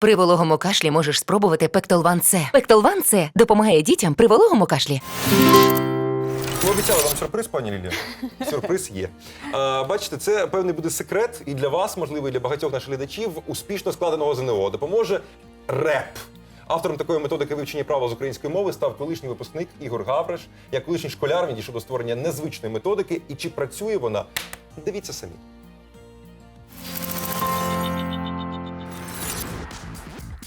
При вологому кашлі можеш спробувати Пектолван С. Пектолван С допомагає дітям при вологому кашлі. Ми обіцяли вам сюрприз, пані Лілія. Сюрприз є. А, бачите, це певний буде секрет і для вас, можливо, і для багатьох наших глядачів успішно складеного ЗНО. Допоможе РЕП. Автором такої методики вивчення права з української мови став колишній випускник Ігор Гавриш. Як колишній школяр він дійшов до створення незвичної методики. І чи працює вона? Дивіться самі.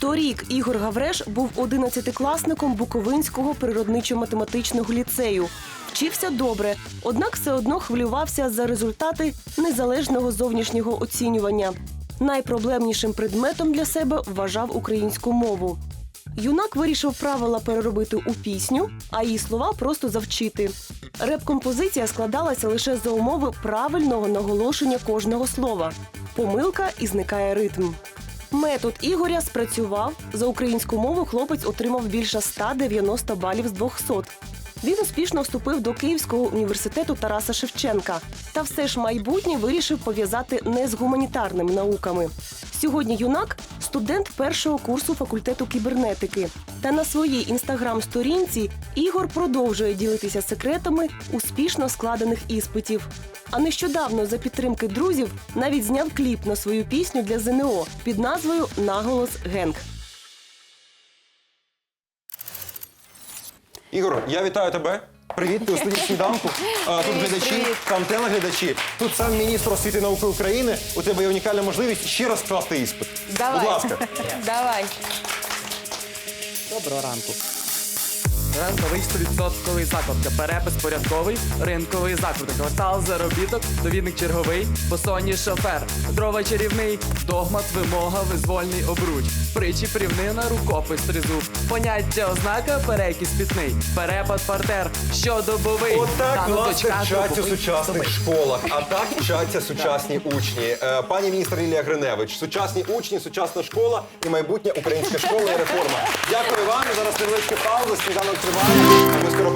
Торік Ігор Гавреш був одинадцятикласником Буковинського природничо-математичного ліцею. Вчився добре, однак все одно хвилювався за результати незалежного зовнішнього оцінювання. Найпроблемнішим предметом для себе вважав українську мову. Юнак вирішив правила переробити у пісню, а її слова просто завчити. Реп-композиція складалася лише за умови правильного наголошення кожного слова. Помилка і зникає ритм. Метод Ігоря спрацював. За українську мову хлопець отримав більше 190 балів з 200. Він успішно вступив до Київського університету Тараса Шевченка. Та все ж майбутнє вирішив пов'язати не з гуманітарними науками. Сьогодні юнак студент першого курсу факультету кібернетики. Та на своїй інстаграм-сторінці Ігор продовжує ділитися секретами успішно складених іспитів. А нещодавно за підтримки друзів навіть зняв кліп на свою пісню для ЗНО під назвою Наголос Генг. Ігор, я вітаю тебе. Привіт, ти у студії сніданку. А, тут глядачі, там телеглядачі. Тут сам міністр освіти і науки України. У тебе є унікальна можливість ще раз скласти іспит. Давай. Будь ласка. Давай. Доброго ранку. Ринковий 100% заклад, перепис порядковий, ринковий заклад, квартал заробіток, довідник черговий, посонні шофер, дрова чарівний, догмат, вимога, визвольний обруч, притчі прівнина, рукопис тризуб, поняття ознака, перекіс пітний, перепад партер, щодобовий, Отак Танок, власне вчаться дробовий, сучасних добий. школах, а так вчаться сучасні учні. Е, Пані міністр Лілія Гриневич, сучасні учні, сучасна школа і майбутня українська школа і реформа. Дякую вам. Зараз невеличка пауза, триває. Ми скоро